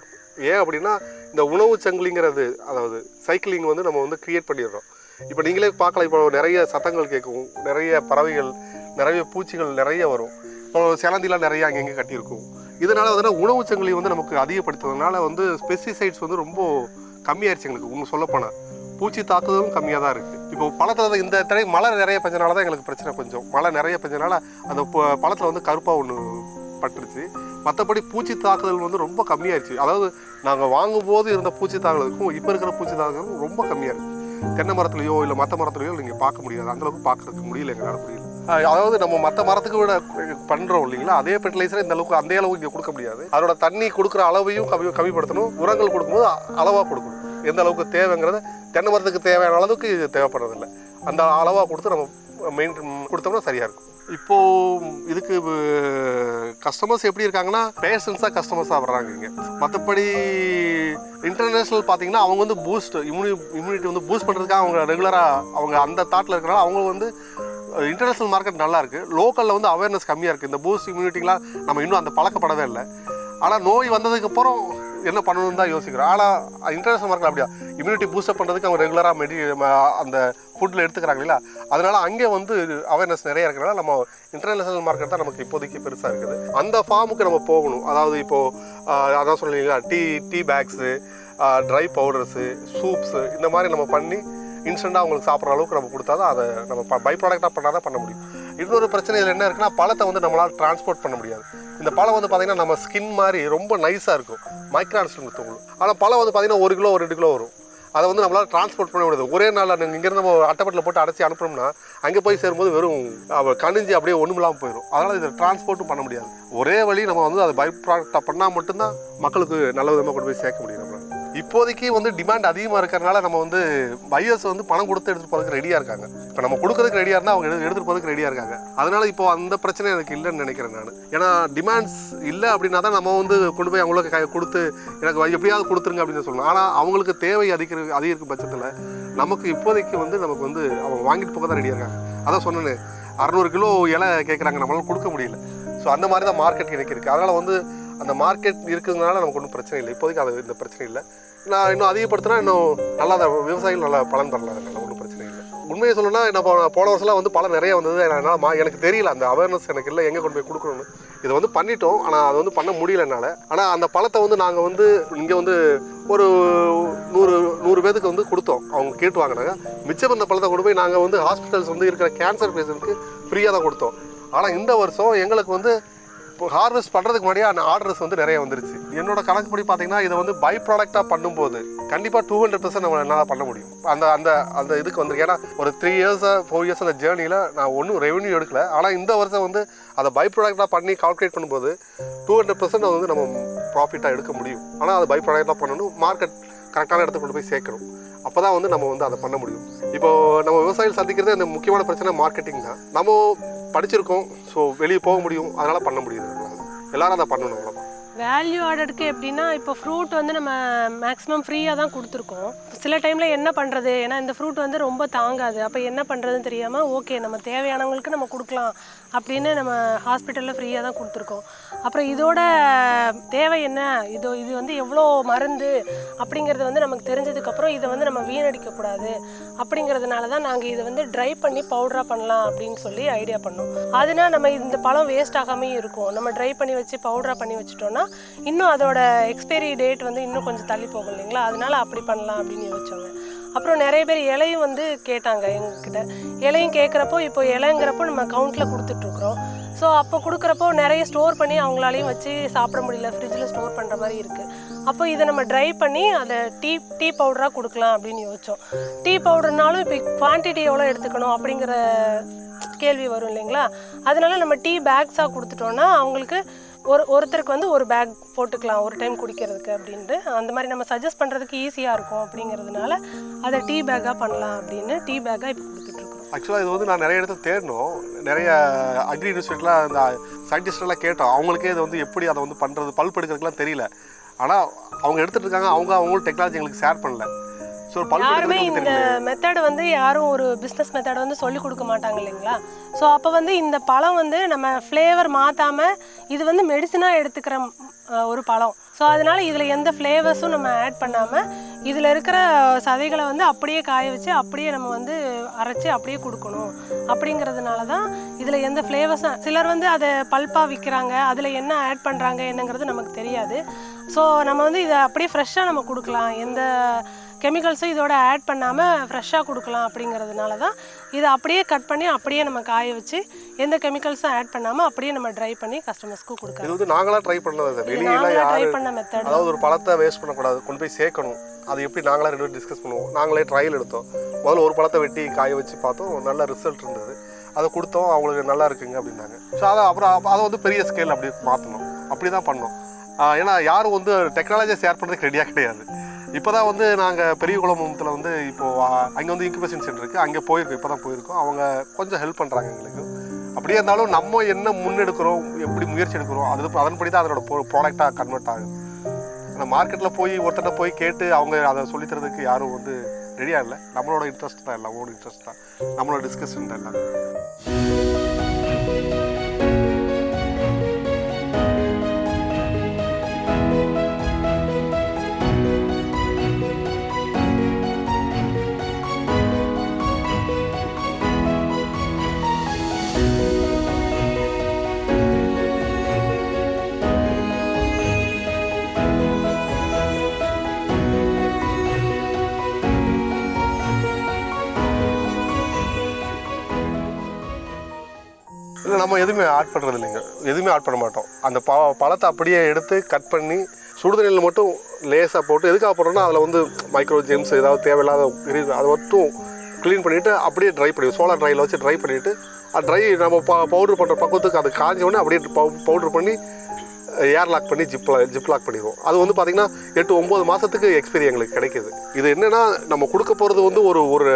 ஏன் அப்படின்னா இந்த உணவு சங்கிலிங்கிறது அதாவது சைக்கிளிங் வந்து நம்ம வந்து கிரியேட் பண்ணிடுறோம். இப்போ நீங்களே பார்க்கலாம் இப்போ நிறைய சத்தங்கள் கேட்கும். நிறைய பறவைகள் நிறைய பூச்சிகள் நிறைய வரும். இப்போ சிலந்திலாம் நிறைய அங்கங்கே கட்டியிருக்கும். இதனால் வந்து உணவு சங்கிலி வந்து நமக்கு அதிகப்படுத்துறதுனால வந்து பெஸ்டிசைட்ஸ் வந்து ரொம்ப கம்மியாயிருச்சு எங்களுக்கு உங்க சொல்லப்போனால் பூச்சி தாக்குதலும் கம்மியாக தான் இருக்குது இப்போ பழத்தில் இந்த தடவை மழை நிறைய பெஞ்சனால தான் எங்களுக்கு பிரச்சனை கொஞ்சம். மழை நிறைய பெஞ்சனால அந்த பழத்தில் வந்து கருப்பாக ஒன்று பட்டுருச்சு. மற்றபடி பூச்சி தாக்குதல் வந்து ரொம்ப கம்மியாயிருச்சு. அதாவது நாங்கள் வாங்கும்போது இருந்த பூச்சி தாக்குதலுக்கும் இப்போ இருக்கிற பூச்சி தாக்குதலும் ரொம்ப கம்மியாக இருக்குது தென்னை மரத்துலையோ இல்லை மற்ற மரத்துலையோ நீங்கள் பார்க்க முடியாது. அந்தளவுக்கு பார்க்கறதுக்கு முடியல எங்களால் முடியல அதாவது நம்ம மற்ற மரத்துக்கு விட பண்ணுறோம் இல்லைங்களா? அதே ஃபெர்டிலைசரை இந்த அளவுக்கு அந்த அளவுக்கு இங்கே கொடுக்க முடியாது. அதோட தண்ணி கொடுக்குற அளவையும் கம்மி கம்மிப்படுத்தணும். உரங்கள் கொடுக்கும்போது அளவாக கொடுக்கணும். எந்த அளவுக்கு தேவைங்கிறத தென்னை மரத்துக்கு தேவையான அளவுக்கு இது தேவைப்படுறதில்ல. அந்த அளவாக கொடுத்து நம்ம மெயின் கொடுத்தோம்னா சரியாக இருக்கும். இப்போது இதுக்கு கஸ்டமர்ஸ் எப்படி இருக்காங்கன்னா பேஷன்ஸாக கஸ்டமர்ஸாக வர்றாங்க இங்கே. மற்றபடி இன்டர்நேஷ்னல் பார்த்தீங்கன்னா அவங்க வந்து பூஸ்ட் இம்யூனி இம்யூனிட்டி வந்து பூஸ்ட் பண்ணுறதுக்காக அவங்க ரெகுலராக அவங்க அந்த தாட்டில் இருக்கிறனால அவங்க வந்து இன்டர்நேஷ்னல் மார்க்கெட் நல்லா இருக்குது லோக்கலில் வந்து அவேர்னஸ் கம்மியாக இருக்குது இந்த பூஸ்ட் இம்யூனிட்டிலாம் நம்ம இன்னும் அந்த பழக்கப்படவே இல்லை. ஆனால் நோய் வந்ததுக்கப்புறம் என்ன பண்ணணும்னு தான் யோசிக்கிறோம். ஆனால் இன்டர்நேஷ்னல் மார்க்கெட் அப்படியா? இம்யூனிட்டி பூஸ்டப் பண்ணுறதுக்கு அவங்க ரெகுலராக மெடி அந்த ஃபுட்டில் எடுத்துக்கிறாங்க இல்லையா? அதனால் அங்கே வந்து அவேர்னஸ் நிறைய இருக்கிறனால நம்ம இன்டர்நேஷ்னல் மார்க்கெட் தான் நமக்கு இப்போதைக்கு பெருசாக இருக்குது. அந்த ஃபார்முக்கு நம்ம போகணும். அதாவது இப்போது அதான் சொல்லுவீங்களா tea tea packs dry powders soups இந்த மாதிரி நம்ம பண்ணி இன்ஸ்டண்ட்டாக அவங்களுக்கு சாப்பிட்ற அளவுக்கு நம்ம கொடுத்தா தான் அதை நம்ம பை ப்ராடக்டாக பண்ணால் தான் பண்ண முடியும். இன்னொரு பிரச்சனை இதில் என்ன இருக்குன்னா பழத்தை வந்து நம்மளால் டிரான்ஸ்போர்ட் பண்ண முடியாது. இந்த பழம் வந்து பார்த்தீங்கன்னா நம்ம ஸ்கின் மாதிரி ரொம்ப நைஸாக இருக்கும். மைக்ரான்ஸ் தூங்கும் ஆனால் பழம் வந்து பார்த்திங்கன்னா ஒரு கிலோ ஒரு ரெண்டு கிலோ வரும். அதை வந்து நம்மளால் டிரான்ஸ்போர்ட் பண்ண முடியாது. ஒரே நாளில் நீங்கள் இங்கேருந்து நம்ம அட்டைப்பட்டில் போட்டு அடைச்சி அனுப்புனோம்னா அங்கே போய் சேரும்போது வெறும் கணிஞ்சி அப்படியே ஒன்றும் இல்லாமல் போயிடும் அதனால் இதை டிரான்ஸ்போர்ட்டும் பண்ண முடியாது. ஒரே வழி நம்ம வந்து அதை பை ப்ராடக்டாக பண்ணால் மட்டும்தான் மக்களுக்கு நல்ல விதமாக கொண்டு போய் சேர்க்க முடியும் இப்போதைக்கு வந்து டிமாண்ட் அதிகமாக இருக்கிறனால நம்ம வந்து பையர்ஸ் வந்து பணம் கொடுத்து எடுத்துகிட்டு போகிறதுக்கு ரெடியாக இருக்காங்க. இப்போ நம்ம கொடுக்கறதுக்கு ரெடியாக இருந்தால் அவங்க எடுத்து எடுத்துகிட்டு போகிறதுக்கு ரெடியாக இருக்காங்க. அதனால் இப்போ அந்த பிரச்சனை எனக்கு இல்லைன்னு நினைக்கிறேன் நான். ஏன்னா டிமாண்ட்ஸ் இல்லை அப்படின்னா தான் நம்ம வந்து கொண்டு போய் அவங்களுக்கு கை கொடுத்து எனக்கு எப்படியாவது கொடுத்துருங்க அப்படின்னு சொல்லணும். ஆனால் அவங்களுக்கு தேவை அதிக அதிகரிக்கும் பட்சத்தில் நமக்கு இப்போதைக்கு வந்து நமக்கு வந்து அவங்க வாங்கிட்டு போக தான் ரெடியாக இருக்காங்க. அதான் சொன்னேன் அறநூறு கிலோ இலை கேட்குறாங்க நம்மளால் கொடுக்க முடியல. ஸோ அந்த மாதிரி தான் மார்க்கெட் எனக்கு இருக்குது அதனால் வந்து அந்த மார்க்கெட் இருக்குதுனால நமக்கு ஒன்றும் பிரச்சனை இல்லை. இப்போதைக்கு அது இந்த பிரச்சனை இல்லை. நான் இன்னும் அதிகப்படுத்தினா இன்னும் நல்லா தான் விவசாயிகள் நல்லா பலன் பெறலாம் அதனால ஒன்றும் பிரச்சனை இல்லை. உண்மையை சொல்லணும்னா நான் போன வருஷம்லாம் வந்து பழம் நிறைய வந்தது. என்னால் மா எனக்கு தெரியல. அந்த அவேர்னஸ் எனக்கு இல்லை. எங்கே கொண்டு போய் கொடுக்கணும்னு. இதை வந்து பண்ணிட்டோம். ஆனால் அது வந்து பண்ண முடியல என்னால். ஆனால் அந்த பழத்தை வந்து நாங்கள் வந்து இங்கே வந்து ஒரு நூறு நூறு பேருக்கு வந்து கொடுத்தோம். அவங்க கேட்டு வாங்கினாங்க. மிச்சம் இருந்த பழத்தை கொண்டு போய் நாங்கள் வந்து ஹாஸ்பிட்டல்ஸ் வந்து இருக்கிற கேன்சர் பேஷண்ட்டுக்கு ஃப்ரீயாக தான் கொடுத்தோம். ஆனால் இந்த வருஷம் எங்களுக்கு வந்து இப்போ ஹார்வெஸ்ட் பண்ணுறதுக்கு முன்னாடியே அந்த ஆர்டர்ஸ் வந்து நிறைய வந்துருச்சு. என்னோட கணக்குப்படி பார்த்தீங்கன்னா இதை வந்து பை ப்ராடக்டாக பண்ணும்போது கண்டிப்பாக டூ ஹண்ட்ரட் பர்சன்ட் நம்ம என்னால் பண்ண முடியும். அந்த அந்த அந்த இதுக்கு வந்து ஏன்னா ஒரு த்ரீ இயர்ஸாக ஃபோர் இயர்ஸ் அந்த ஜேர்னியில் நான் ஒன்றும் ரெவன்யூ எடுக்கல. ஆனால் இந்த வருஷம் வந்து அதை பை ப்ராடக்டாக பண்ணி கால்குலேட் பண்ணும்போது டூ ஹண்ட்ரட் பர்சன்ட் வந்து நம்ம ப்ராஃபிட்டாக எடுக்க முடியும். ஆனால் அதை பை ப்ராடக்டாக பண்ணணும் மார்க்கெட் கரெக்டான இடத்துக்கு கொண்டு போய் சேர்க்கணும். அப்போ தான் வந்து நம்ம வந்து அதை பண்ண முடியும். இப்போ நம்ம விவசாயிகள் சந்திக்கிறது அந்த முக்கியமான பிரச்சனை மார்க்கெட்டிங் தான். நம்ம படிச்சிருக்கோம் ஸோ வெளியே போக முடியும். அதனால் பண்ண முடியுது. எல்லாரும் அதை பண்ணணும் வேல்யூ ஆர்டருக்கு எப்படின்னா இப்போ ஃப்ரூட் வந்து நம்ம மேக்ஸிமம் ஃப்ரீயாக தான் கொடுத்துருக்கோம். சில டைமில் என்ன பண்ணுறது ஏன்னா இந்த ஃப்ரூட் வந்து ரொம்ப தாங்காது. அப்போ என்ன பண்ணுறதுன்னு தெரியாமல் ஓகே நம்ம தேவையானவங்களுக்கு நம்ம கொடுக்கலாம் அப்படின்னு நம்ம ஹாஸ்பிட்டலில் ஃப்ரீயாக தான் கொடுத்துருக்கோம். அப்புறம் இதோட தேவை என்ன? இதோ இது வந்து எவ்வளோ மருந்து அப்படிங்கிறது வந்து நமக்கு தெரிஞ்சதுக்கப்புறம் இதை வந்து நம்ம வீணடிக்கக்கூடாது. அப்படிங்கிறதுனால தான் நாங்கள் இதை வந்து ட்ரை பண்ணி பவுடராக பண்ணலாம் அப்படின்னு சொல்லி ஐடியா பண்ணோம். அதனால் நம்ம இந்த பழம் வேஸ்ட் ஆகாமையும் இருக்கும். நம்ம ட்ரை பண்ணி வச்சு பவுடராக பண்ணி வச்சுட்டோம்னா இன்னும் அதோட எக்ஸ்பைரி டேட் வந்து இன்னும் கொஞ்சம் தள்ளி போகும் இல்லைங்களா? அதனால அப்படி பண்ணலாம் அப்படின்னு யோசிச்சோங்க அப்புறம் நிறைய பேர் இலையும் வந்து கேட்டாங்க எங்ககிட்ட. இலையும் கேட்குறப்போ இப்போ இலைங்கிறப்போ நம்ம கவுண்ட்டில் கொடுத்துட்ருக்குறோம். ஸோ அப்போ கொடுக்குறப்போ நிறைய ஸ்டோர் பண்ணி அவங்களாலையும் வச்சு சாப்பிட முடியல. ஃப்ரிட்ஜில் ஸ்டோர் பண்ணுற மாதிரி இருக்குது அப்போ இதை நம்ம ட்ரை பண்ணி அதை டீ டீ பவுடராக கொடுக்கலாம் அப்படின்னு யோசிச்சோம். டீ பவுடர்னாலும் இப்போ குவான்டிட்டி எவ்வளோ எடுத்துக்கணும் அப்படிங்கிற கேள்வி வரும் இல்லைங்களா? அதனால நம்ம டீ பேக்ஸாக கொடுத்துட்டோன்னா அவங்களுக்கு ஒரு ஒருத்தருக்கு வந்து ஒரு பேக் போட்டுக்கலாம் ஒரு டைம் குடிக்கிறதுக்கு அப்படின்ட்டு. அந்த மாதிரி நம்ம சஜஸ்ட் பண்ணுறதுக்கு ஈஸியாக இருக்கும் அப்படிங்கிறதுனால அதை டீ பேக்காக பண்ணலாம் அப்படின்னு டீ பேக்காக இப்போ கொடுத்துட்ருக்கோம் ஆக்சுவலாக இது வந்து நான் நிறைய இடத்துல தேடணும். நிறைய அக்ரி யூனிவர்சிட்டிலாம் அந்த சயின்டிஸ்டெல்லாம் கேட்டோம். அவங்களுக்கே இது வந்து எப்படி அதை வந்து பண்ணுறது பல்ப் எடுக்கிறதுக்குலாம் தெரியல. ஆனால் அவங்க எடுத்துகிட்டு இருக்காங்க. அவங்க அவங்களும் டெக்னாலஜி எங்களுக்கு ஷேர் பண்ணல. ஸோ யாருமே இந்த மெத்தட் வந்து யாரும் ஒரு பிஸ்னஸ் மெத்தட் வந்து சொல்லி கொடுக்க மாட்டாங்க இல்லைங்களா? ஸோ அப்போ வந்து இந்த பழம் வந்து நம்ம ஃப்ளேவர் மாற்றாம இது வந்து மெடிசனாக எடுத்துக்கிற ஒரு பழம். ஸோ அதனால இதில் எந்த ஃப்ளேவர்ஸும் நம்ம ஆட் பண்ணாமல் இதில் இருக்கிற சதைகளை வந்து அப்படியே காய வச்சு அப்படியே நம்ம வந்து அரைச்சி அப்படியே கொடுக்கணும். அப்படிங்கிறதுனால தான் இதில் எந்த ஃப்ளேவர்ஸும் சிலர் வந்து அதை பல்பாக விற்கிறாங்க அதில் என்ன ஆட் பண்ணுறாங்க என்னங்கிறது நமக்கு தெரியாது. ஸோ நம்ம வந்து இதை அப்படியே ஃப்ரெஷ்ஷாக நம்ம கொடுக்கலாம். எந்த கெமிக்கல்ஸும் இதோட ஆட் பண்ணாமல் ஃப்ரெஷ்ஷாக கொடுக்கலாம் அப்படிங்கிறதுனால தான் இதை அப்படியே கட் பண்ணி அப்படியே நம்ம காய வச்சு எந்த கெமிக்கல்ஸும் ஆட் பண்ணாமல் அப்படியே நம்ம ட்ரை பண்ணி கஸ்டமர்ஸ்க்கு கொடுக்கலாம். இது வந்து நாங்களாக ட்ரை பண்ணது சார் நாங்களே ட்ரை பண்ண மெத்தட் அதாவது ஒரு பழத்தை வேஸ்ட் பண்ணக்கூடாது. கொண்டு போய் சேர்க்கணும். அது எப்படி நாங்களாக ரெண்டு பேரும் டிஸ்கஸ் பண்ணுவோம். நாங்களே ட்ரையல் எடுத்தோம். முதல்ல ஒரு பழத்தை வெட்டி காய வச்சு பார்த்தோம். நல்ல ரிசல்ட் இருந்தது. அதை கொடுத்தோம். அவங்களுக்கு நல்லா இருக்குங்க அப்படின்னாங்க. ஸோ அதை அப்புறம் அப்ப அதை வந்து பெரிய ஸ்கேல் அப்படி மாற்றணும் அப்படி தான் பண்ணோம் ஏன்னா யாரும் வந்து டெக்னாலஜியை ஷேர் பண்ணுறதுக்கு ரெடியாக கிடையாது. இப்போ தான் வந்து நாங்கள் பெரிய குளமத்தில் வந்து இப்போது அங்கே வந்து இன்குபேஷன் சென்டர் இருக்குது அங்கே போயிருக்கோம். இப்போ தான் போயிருக்கோம். அவங்க கொஞ்சம் ஹெல்ப் பண்ணுறாங்க எங்களுக்கு. அப்படியே இருந்தாலும் நம்ம என்ன முன்னெடுக்கிறோம் எப்படி முயற்சி எடுக்கிறோம் அது அதன்படி தான் அதனோட ப்ராடக்டாக கன்வெர்ட் ஆகும் ஆனால் மார்க்கெட்டில் போய் ஒருத்தட்ட போய் கேட்டு அவங்க அதை சொல்லித்தரதுக்கு யாரும் வந்து ரெடியாக இல்லை. நம்மளோட இன்ட்ரெஸ்ட் தான் எல்லாம் ஓன் இன்ட்ரெஸ்ட் தான். நம்மளோட டிஸ்கஷன் தான் எல்லாம். நம்ம எதுவுமே ஆட் பண்ணுறது இல்லைங்க. எதுவுமே ஆட் பண்ண மாட்டோம். அந்த ப பழத்தை அப்படியே எடுத்து கட் பண்ணி சுடுதண்ணியில் மட்டும் லேசாக போட்டு எதுக்காக போடுறோம்னா அதில் வந்து மைக்ரோ ஜெம்ஸ் ஏதாவது தேவையில்லாத இருக்குது அதை மட்டும் க்ளீன் பண்ணிவிட்டு அப்படியே ட்ரை பண்ணி சோலார் ட்ரையில் வச்சு ட்ரை பண்ணிவிட்டு அது ட்ரை நம்ம ப பவுட்ரு பண்ணுற பக்குவத்துக்கு அது காஞ்ச உடனே அப்படியே பவுட்ரு பண்ணி ஏர் லாக் பண்ணி ஜிப் ஜிப் லாக் பண்ணிடுவோம். அது வந்து பார்த்திங்கன்னா எட்டு ஒம்பது மாதத்துக்கு எக்ஸ்பீரி எங்களுக்கு கிடைக்கிது. இது என்னென்னா நம்ம கொடுக்க போகிறது வந்து ஒரு ஒரு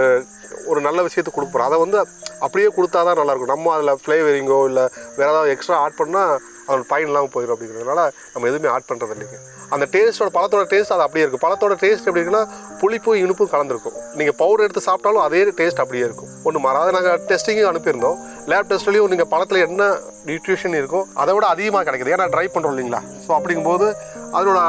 ஒரு நல்ல விஷயத்தை கொடுப்போம். அதை வந்து அப்படியே கொடுத்தா தான் நல்லாயிருக்கும். நம்ம அதில் ஃப்ளேவரிங்கோ இல்லை வேறு ஏதாவது எக்ஸ்ட்ரா ஆட் பண்ணால் அதோட பயன் இல்லாமல் போயிடும் அப்படிங்கிறதுனால நம்ம எதுவுமே ஆட் பண்ணுறது இல்லைங்க. அந்த டேஸ்ட்டோட பழத்தோட டேஸ்ட் அது அப்படியே இருக்கும். பழத்தோட டேஸ்ட் எப்படி இருக்குன்னா புளிப்பும் இனிப்பும் கலந்துருக்கும். நீங்கள் பவுடர் எடுத்து சாப்பிட்டாலும் அதே டேஸ்ட் அப்படியே இருக்கும். ஒன்று மாறாத. நாங்கள் டெஸ்டிங்கும் அனுப்பியிருந்தோம். லேப் டெஸ்ட்லேயும் நீங்கள் பழத்தில் என்ன நியூட்ரிஷன் இருக்கோ அதை விட அதிகமாக கிடைக்குது. ஏன்னா ட்ரை பண்ணுறோம் இல்லைங்களா? ஸோ அப்படிங்கும்போது அதனோட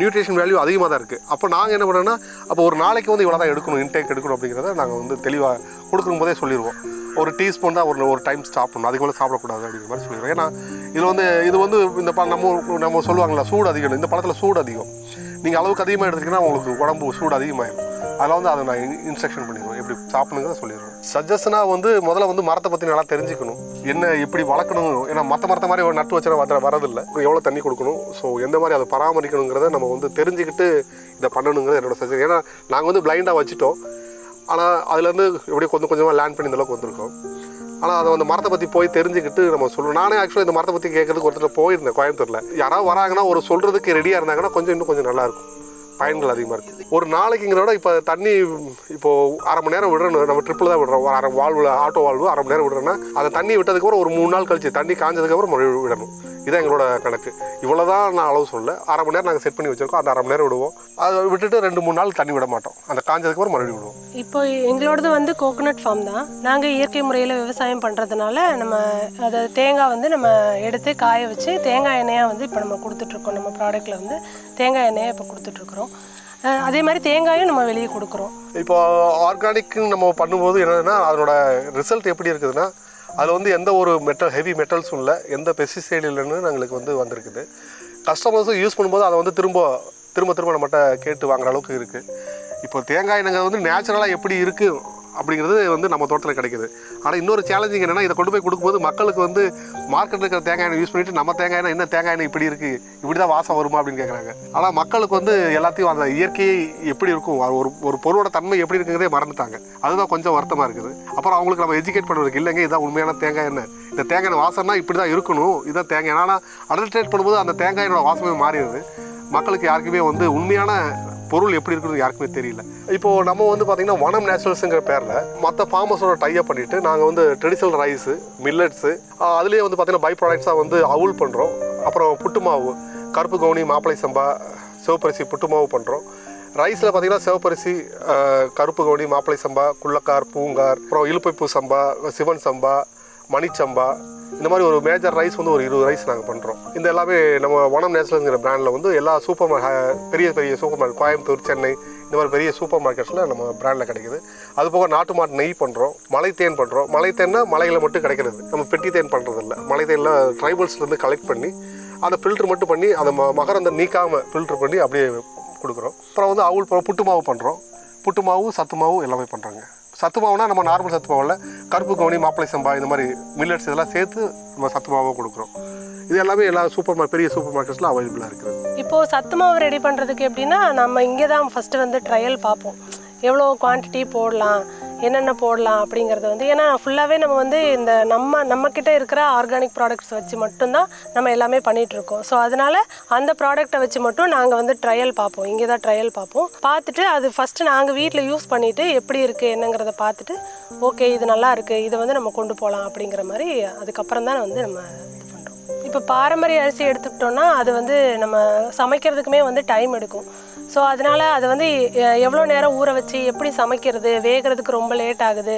நியூட்ரிஷன் வேல்யூ அதிகமாக தான் இருக்குது அப்போ நாங்கள் என்ன பண்ணோன்னா அப்போ ஒரு நாளைக்கு வந்து இவ்வளோ தான் எடுக்கணும் இன்டேக் எடுக்கணும் அப்படிங்கிறத நாங்கள் வந்து தெளிவாக கொடுக்கும் போதே சொல்லிடுவோம் ஒரு டீஸ்பூன் தான் ஒரு ஒரு டைம் ஸ்டாப் பண்ணணும். அதுக்கு மேலே சாப்பிடக்கூடாது அப்படிங்கிற மாதிரி சொல்லிடுவோம் ஏன்னா இதில் வந்து இது வந்து இந்த ப நம்ம நம்ம சொல்லுவாங்களா சூடு அதிகம். இந்த பழத்தில் சூடு அதிகம். நீங்கள் அளவுக்கு அதிகமாக எடுத்துக்கிங்கன்னா உங்களுக்கு உடம்பு சூடு அதிகமாகிடும் அதில் வந்து அதை நான் இன்ஸ்ட்ரக்ஷன் பண்ணிடுவேன் எப்படி சாப்பிடுங்கிறத சொல்லிடுவேன் சஜஷனாக வந்து முதல்ல வந்து மரத்தை பற்றி நல்லா தெரிஞ்சுக்கணும். என்ன எப்படி வளர்க்கணும்? ஏன்னா மற்ற மரத்தை மாதிரி ஒரு நட்டு வச்சா வர வரதில்லை எவ்வளோ தண்ணி கொடுக்கணும்? ஸோ எந்த மாதிரி அதை பராமரிக்கணுங்கிறத நம்ம வந்து தெரிஞ்சுக்கிட்டு இதை பண்ணணுங்கிறது என்னோட சஜஷன் ஏன்னா நாங்கள் வந்து பிளைண்டாக வச்சுட்டோம். ஆனால் அதுலேருந்து எப்படியும் கொஞ்சம் கொஞ்சமாக லேர்ன் பண்ணி இந்த அளவுக்கு வந்திருக்கோம். ஆனால் அதை அந்த மரத்தை பற்றி போய் தெரிஞ்சுக்கிட்டு நம்ம சொல்லணும் நானே ஆக்சுவலாக இந்த மரத்தை பற்றி கேட்கறதுக்கு ஒருத்தர் போயிருந்தேன் கோயம்புத்தூரில். யாராவது வராங்கன்னா ஒரு சொல்கிறதுக்கு ரெடியாக இருந்தாங்கன்னா கொஞ்சம் இன்னும் கொஞ்சம் நல்லாயிருக்கும் பயன்கள் அதிகமாக இருக்குது ஒரு நாளைக்குங்கிறத விட இப்போ தண்ணி இப்போது அரை மணி நேரம் விடுறோம் நம்ம ட்ரிப்பில் தான் விடுறோம். ஒரு அரை வாழ்வு ஆட்டோ வாழ்வு அரை மணி நேரம் விடுறோன்னா அதை தண்ணி விட்டதுக்கப்புறம் ஒரு மூணு நாள் கழிச்சு தண்ணி காஞ்சதுக்கப்புறம் மறுபடியும் விடணும். இதான் எங்களோட கணக்கு. இவ்வளோ தான் நான் அளவு சொல்ல அரை மணி நேரம் நாங்கள் செட் பண்ணி வச்சிருக்கோம். அந்த அரை மணி நேரம் விடுவோம். அதை விட்டுட்டு ரெண்டு மூணு நாள் தண்ணி விட மாட்டோம். அந்த காஞ்சதுக்கப்புறம் மறுபடியும் விடுவோம். இப்போ எங்களோடது வந்து கோகோனட் ஃபார்ம் தான். நாங்கள் இயற்கை முறையில் விவசாயம் பண்ணுறதுனால நம்ம அதை தேங்காய் வந்து நம்ம எடுத்து காய வச்சு தேங்காய் எண்ணெயாக வந்து இப்போ நம்ம கொடுத்துட்ருக்கோம் நம்ம ப்ராடக்ட்டில் வந்து தேங்காய் எண்ணெயை இப்போ கொடுத்துட்ருக்குறோம் அதே மாதிரி தேங்காயும் நம்ம வெளியே கொடுக்குறோம். இப்போ ஆர்கானிக்னு நம்ம பண்ணும்போது என்னன்னா அதனோட ரிசல்ட் எப்படி இருக்குதுன்னா அதில் வந்து எந்த ஒரு மெட்டல் ஹெவி மெட்டல்ஸும் இல்லை. எந்த பெஸ்டிசைடு இல்லைன்னு எங்களுக்கு வந்து வந்திருக்குது. கஸ்டமர்ஸும் யூஸ் பண்ணும்போது அதை வந்து திரும்ப திரும்ப திரும்ப நம்மகிட்ட கேட்டு வாங்குற அளவுக்கு இருக்குது இப்போ தேங்காய் எண்ணெய் வந்து நேச்சுரலாக எப்படி இருக்குது அப்படிங்கிறது வந்து நம்ம தோட்டத்தில் கிடைக்குது. ஆனால் இன்னொரு சேலஞ்சிங் என்னென்னா இதை கொண்டு போய் கொடுக்கும்போது மக்களுக்கு வந்து மார்க்கெட்டில் இருக்கிற தேங்காய் எண்ணெய் யூஸ் பண்ணிவிட்டு நம்ம தேங்காய் எண்ணெய் என்ன தேங்காய் எண்ணெய் இப்படி இருக்குது இப்படி தான் வாசம் வருமா அப்படின்னு கேட்குறாங்க ஆனால் மக்களுக்கு வந்து எல்லாத்தையும் அந்த இயற்கையை எப்படி இருக்கும் ஒரு ஒரு பொருளோட தன்மை எப்படி இருக்குங்கிறதே மறந்துட்டாங்க. அதுதான் கொஞ்சம் வருத்தமாக இருக்குது. அப்புறம் அவங்களுக்கு நம்ம எஜுகேட் பண்ணுறதுக்கு இல்லைங்க இதான் உண்மையான தேங்காய் எண்ணெய். இந்த தேங்காய் எண்ணெய் வாசம்னா இப்படி தான் இருக்கணும் இதான் தேங்காய் ஆனால் அடல்ட்ரேட் பண்ணும்போது அந்த தேங்காய் வாசமே மாறிடுது. மக்களுக்கு யாருக்குமே வந்து உண்மையான பொருள் எப்படி இருக்கிறது யாருக்குமே தெரியல. இப்போ நம்ம வந்து பார்த்தீங்கன்னா வனம் நேச்சுரல்ஸுங்கிற பேரில் மற்ற ஃபார்மர்ஸோட டைப் பண்ணிட்டு நாங்கள் வந்து ட்ரெடிஷ்னல் ரைஸு மில்லட்ஸு அதுலேயே வந்து பார்த்தீங்கன்னா பை ப்ராடக்ட்ஸாக வந்து அவுல் பண்ணுறோம் அப்புறம் புட்டு மாவு கருப்பு கவுனி மாப்பிளை சம்பா சிவப்பரிசி புட்டு மாவு பண்ணுறோம் ரைஸில் பார்த்தீங்கன்னா சிவப்பரிசி கருப்பு கவுனி மாப்பிளை சம்பா குள்ளக்கார் பூங்கார் அப்புறம் இழுப்பைப்பூ சம்பா சிவன் சம்பா மணிச்சம்பா இந்த மாதிரி ஒரு மேஜர் ரைஸ் வந்து ஒரு இருபது ரைஸ் நாங்கள் பண்ணுறோம் இந்த எல்லாமே நம்ம வனம் நேச்சுரல்ங்கிற பிராண்டில் வந்து எல்லா சூப்பர் மார்க்கெட் பெரிய பெரிய சூப்பர் மார்க்கெட் கோயம்புத்தூர் சென்னை இந்த மாதிரி பெரிய சூப்பர் மார்க்கெட்ஸில் நம்ம பிராண்டில் கிடைக்குது. அது போக நாட்டு மாட்டு நெய் பண்ணுறோம் மலை தேன் பண்ணுறோம் மலை தேன்னா மலையில் மட்டும் கிடைக்கிறது. நம்ம பெட்டி தேன் பண்ணுறது இல்லை மலை தேன்லாம் ட்ரைபல்ஸ்லேருந்து கலெக்ட் பண்ணி அதை ஃபில்ட்ரு மட்டும் பண்ணி அதை ம மகரந்த நீக்காமல் ஃபில்ட்ரு பண்ணி அப்படியே கொடுக்குறோம். அப்புறம் வந்து அவுள் புட்டு மாவு பண்ணுறோம் புட்டு மாவு சத்து மாவு எல்லாமே பண்ணுறாங்க சத்து மாவுனா நம்ம நார்மல் சத்து மாவில் கருப்பு கவுனி மாப்பிளை சம்பா இந்த மாதிரி மில்லட்ஸ் இதெல்லாம் சேர்த்து நம்ம சத்து மாவை கொடுக்குறோம். இது எல்லாமே எல்லா சூப்பர் மார்க்கெட் பெரிய சூப்பர் மார்க்கெட்ஸில் அவைலபிளாக இருக்குது. இப்போது சத்து மாவு ரெடி பண்ணுறதுக்கு எப்படின்னா நம்ம இங்கே தான் ஃபஸ்ட்டு வந்து ட்ரையல் பார்ப்போம். எவ்வளோ குவான்டிட்டி போடலாம்? என்னென்ன போடலாம் அப்படிங்கிறது வந்து ஏன்னா ஃபுல்லாகவே நம்ம வந்து இந்த நம்ம நம்மக்கிட்ட இருக்கிற ஆர்கானிக் ப்ராடக்ட்ஸ் வச்சு மட்டும்தான் நம்ம எல்லாமே பண்ணிகிட்ருக்கோம் ஸோ அதனால அந்த ப்ராடக்ட்டை வச்சு மட்டும் நாங்கள் வந்து ட்ரையல் பார்ப்போம். இங்கே தான் ட்ரையல் பார்ப்போம். பார்த்துட்டு அது ஃபஸ்ட்டு நாங்கள் வீட்டில் யூஸ் பண்ணிவிட்டு எப்படி இருக்குது என்னங்கிறத பார்த்துட்டு ஓகே இது நல்லா இருக்குது இதை வந்து நம்ம கொண்டு போகலாம் அப்படிங்கிற மாதிரி அதுக்கப்புறம் தான் வந்து நம்ம இது பண்ணுறோம் இப்போ பாரம்பரிய அரிசி எடுத்துக்கிட்டோம்னா அது வந்து நம்ம சமைக்கிறதுக்குமே வந்து டைம் எடுக்கும். ஸோ அதனால அதை வந்து எவ்வளோ நேரம் ஊற வச்சு எப்படி சமைக்கிறது வேகிறதுக்கு ரொம்ப லேட் ஆகுது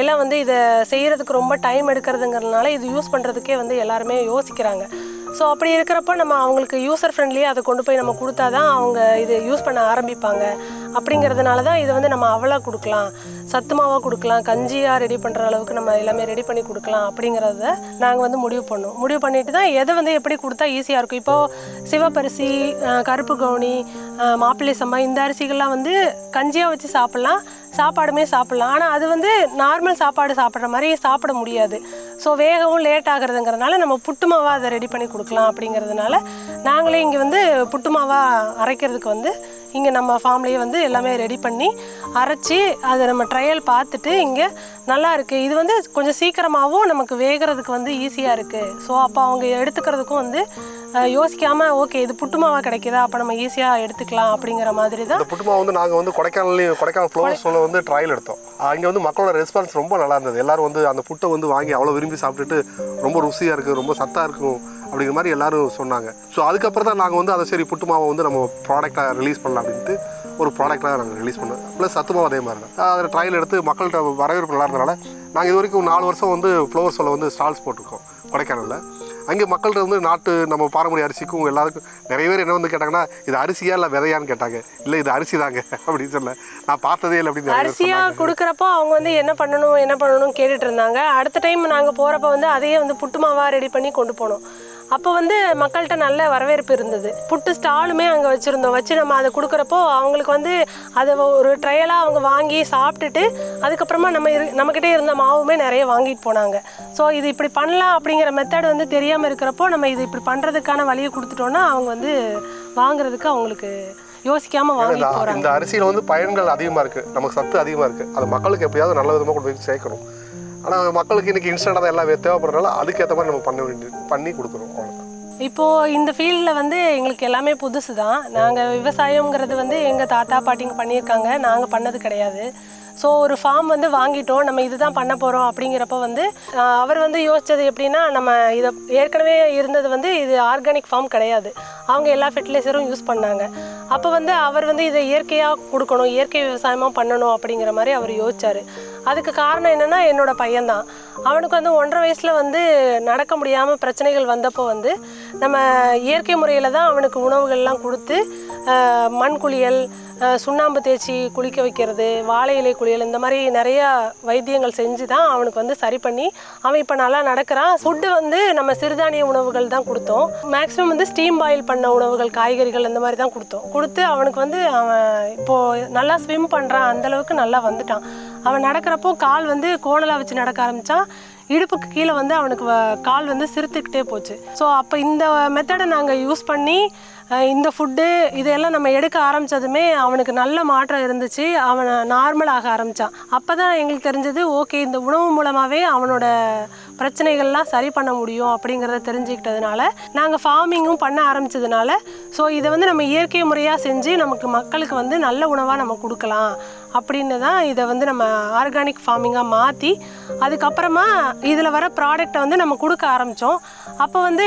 எல்லாம் வந்து இதை செய்கிறதுக்கு ரொம்ப டைம் எடுக்கிறதுங்கிறதுனால இது யூஸ் பண்ணுறதுக்கே வந்து எல்லாருமே யோசிக்கிறாங்க. ஸோ அப்படி இருக்கிறப்ப நம்ம அவங்களுக்கு யூசர் ஃப்ரெண்ட்லியாக அதை கொண்டு போய் நம்ம கொடுத்தா தான் அவங்க இது யூஸ் பண்ண ஆரம்பிப்பாங்க. அப்படிங்கிறதுனால தான் இதை வந்து நம்ம அவலாக கொடுக்கலாம். சத்துமாவாக கொடுக்கலாம் கஞ்சியாக ரெடி பண்ணுற அளவுக்கு நம்ம எல்லாமே ரெடி பண்ணி கொடுக்கலாம் அப்படிங்கிறத நாங்கள் வந்து முடிவு பண்ணோம். முடிவு பண்ணிட்டு தான் எதை வந்து எப்படி கொடுத்தா ஈஸியாக இருக்கும். இப்போது சிவப்பரிசி கருப்பு கவுனி மாப்பிள்ளை சம்பா இந்த அரிசிகள்லாம் வந்து கஞ்சியாக வச்சு சாப்பிட்லாம். சாப்பாடுமே சாப்பிட்லாம். ஆனால் அது வந்து நார்மல் சாப்பாடு சாப்பிட்ற மாதிரி சாப்பிட முடியாது. ஸோ வேகவும் லேட் ஆகுறதுங்கிறதுனால நம்ம புட்டுமாவாக அதை ரெடி பண்ணி கொடுக்கலாம் அப்படிங்கிறதுனால நாங்களே இங்கே வந்து புட்டுமாவாக அரைக்கிறதுக்கு வந்து இங்கே நம்ம ஃபார்ம்லேயே வந்து எல்லாமே ரெடி பண்ணி அரைச்சி அதை நம்ம ட்ரையல் பார்த்துட்டு இங்கே நல்லா இருக்குது இது வந்து கொஞ்சம் சீக்கிரமாகவும் நமக்கு வேகிறதுக்கு வந்து ஈஸியாக இருக்குது ஸோ அப்போ அவங்க எடுத்துக்கிறதுக்கும் வந்து அஹ், யோசிக்காம ஓகே இது புட்டு மாவா கிடைக்குதா? அப்போ நம்ம ஈஸியாக எடுத்துக்கலாம் அப்படிங்கிற மாதிரி தான். இந்த புட்டுமா வந்து நாங்கள் வந்து கொடைக்கானல்லையும் கொடைக்கானல் ஃப்ளவர் ஷோவில் வந்து ட்ரையல் எடுத்தோம். அங்கே வந்து மக்களோட ரெஸ்பான்ஸ் ரொம்ப நல்லா இருந்தது. எல்லாரும் வந்து அந்த புட்டை வந்து வாங்கி அவ்வளோ விரும்பி சாப்பிட்டுட்டு ரொம்ப ருசியாக இருக்குது ரொம்ப சத்தாக இருக்கும். அப்படிங்கிற மாதிரி எல்லாரும் சொன்னாங்க. ஸோ அதுக்கப்புறம் தான் நாங்கள் வந்து அதை சரி புட்டு மாவை வந்து நம்ம ப்ராடக்டாக ரிலீஸ் பண்ணலாம் அப்படின்ட்டு ஒரு ப்ராடக்டாக நாங்கள் ரிலீஸ் பண்ணோம். ப்ளஸ் சத்துமாவும் அதே மாதிரி தான் அதில் ட்ரையல் எடுத்து மக்கள்கிட்ட வரவேற்பு நல்லா இருந்தனால நாங்கள் இது வரைக்கும் நாலு வருஷம் வந்து ஃப்ளவர் ஷோவில் வந்து ஸ்டால்ஸ் போட்டிருக்கோம் கொடைக்கானலில். அங்கே மக்கள்கிட்ட வந்து நாட்டு நம்ம பாரம்பரிய அரிசிக்கும் எல்லாருக்கும் நிறைய பேர் என்ன வந்து கேட்டாங்கன்னா இது அரிசியா இல்லை விதையான்னு கேட்டாங்க. இல்லை இது அரிசி தாங்க அப்படின்னு சொல்ல நான் பார்த்ததே இல்லை அப்படின்னு நிறைய பேர் அரிசியா கொடுக்குறப்போ அவங்க வந்து என்ன பண்ணணும் என்ன பண்ணணும் கேட்டுட்டு இருந்தாங்க. அடுத்த டைம் நாங்க போறப்ப வந்து அதையே வந்து புட்டு மாவா ரெடி பண்ணி கொண்டு போனோம். அப்போ வந்து மக்கள்கிட்ட நல்ல வரவேற்பு இருந்தது. புட்டு ஸ்டாலுமே அங்கே வச்சுருந்தோம். வச்சு நம்ம அதை கொடுக்குறப்போ அவங்களுக்கு வந்து அதை ஒரு ட்ரையலாக அவங்க வாங்கி சாப்பிட்டுட்டு அதுக்கப்புறமா நம்ம இரு நம்மக்கிட்டே இருந்த மாவுமே நிறைய வாங்கிட்டு போனாங்க. ஸோ இது இப்படி பண்ணலாம் அப்படிங்கிற மெத்தட் வந்து தெரியாமல் இருக்கிறப்போ நம்ம இது இப்படி பண்ணுறதுக்கான வழியை கொடுத்துட்டோன்னா அவங்க வந்து வாங்குறதுக்கு அவங்களுக்கு யோசிக்காமல் இந்த வாங்கிட்டு போகிறாங்க இந்த அரிசியில் வந்து பயன்கள் அதிகமாக இருக்குது நமக்கு சத்து அதிகமாக இருக்குது அது மக்களுக்கு எப்படியாவது நல்ல விதமாக கொண்டு போய் சேர்க்கணும். ஆனால் மக்களுக்கு இன்னைக்கு இன்ஸ்டண்ட்டாக தான் எல்லாம் தேவைப்படுறதுனால அதுக்கேற்ற மாதிரி நம்ம பண்ண வேண்டியது பண்ணி கொடுக்குறோம் அவ்வளோதான் இப்போ இந்த ஃபீல்டில் வந்து எங்களுக்கு எல்லாமே புதுசு தான் நாங்கள் விவசாயங்கிறது வந்து எங்கள் தாத்தா பாட்டிங்க பண்ணியிருக்காங்க. நாங்கள் பண்ணது கிடையாது. ஸோ ஒரு ஃபார்ம் வந்து வாங்கிட்டோம் நம்ம இதுதான் பண்ண போகிறோம் அப்படிங்கிறப்ப வந்து அவர் வந்து யோசித்தது எப்படின்னா நம்ம இதை ஏற்கனவே இருந்தது வந்து இது ஆர்கானிக் ஃபார்ம் கிடையாது. அவங்க எல்லா ஃபெர்டிலைசரும் யூஸ் பண்ணாங்க. அப்போ வந்து அவர் வந்து இதை இயற்கையாக கொடுக்கணும் இயற்கை விவசாயமாக பண்ணணும் அப்படிங்கிற மாதிரி அவர் யோசிச்சார். அதுக்கு காரணம் என்னென்னா என்னோட பையன்தான். அவனுக்கு வந்து ஒன்றரை வயசில் வந்து நடக்க முடியாமல் பிரச்சனைகள் வந்தப்போ வந்து நம்ம இயற்கை முறையில் தான் அவனுக்கு உணவுகள்லாம் கொடுத்து மண் குளியல் சுண்ணாம்பு தேய்ச்சி குளிக்க வைக்கிறது வாழை இலை குளியல் இந்த மாதிரி நிறைய வைத்தியங்கள் செஞ்சு தான் அவனுக்கு வந்து சரி பண்ணி அவன் இப்போ நல்லா நடக்கிறான். ஃபுட்டு வந்து நம்ம சிறுதானிய உணவுகள் தான் கொடுத்தோம். மேக்ஸிமம் வந்து ஸ்டீம் பாயில் பண்ண உணவுகள் காய்கறிகள் அந்த மாதிரி தான் கொடுத்தோம். கொடுத்து அவனுக்கு வந்து அவன் இப்போது நல்லா ஸ்விம் பண்ணுறான் அந்தளவுக்கு நல்லா வந்துட்டான். அவன் நடக்கிறப்போ கால் வந்து கோணலாக வச்சு நடக்க ஆரம்பித்தான் இடுப்புக்கு கீழே வந்து அவனுக்கு வ- கால் வந்து சிறுத்துக்கிட்டே போச்சு. ஸோ அப்போ இந்த மெத்தடை நாங்கள் யூஸ் பண்ணி இந்த ஃபுட்டு இதையெல்லாம் நம்ம எடுக்க ஆரம்பித்ததுமே அவனுக்கு நல்ல மாற்றம் இருந்துச்சு. அவனை நார்மலாக ஆரம்பித்தான் அப்போ தான் எங்களுக்கு தெரிஞ்சது ஓகே இந்த உணவு மூலமாகவே அவனோட பிரச்சனைகள்லாம் சரி பண்ண முடியும் அப்படிங்கிறத தெரிஞ்சுக்கிட்டதுனால நாங்கள் ஃபார்மிங்கும் பண்ண ஆரம்பித்ததுனால ஸோ இதை வந்து நம்ம இயற்கை முறையாக செஞ்சு நமக்கு மக்களுக்கு வந்து நல்ல உணவாக நம்ம கொடுக்கலாம். அப்படின்னு தான் இதை வந்து நம்ம ஆர்கானிக் ஃபார்மிங்காக மாற்றி அதுக்கப்புறமா இதில் வர ப்ராடக்டை வந்து நம்ம கொடுக்க ஆரம்பித்தோம் அப்போ வந்து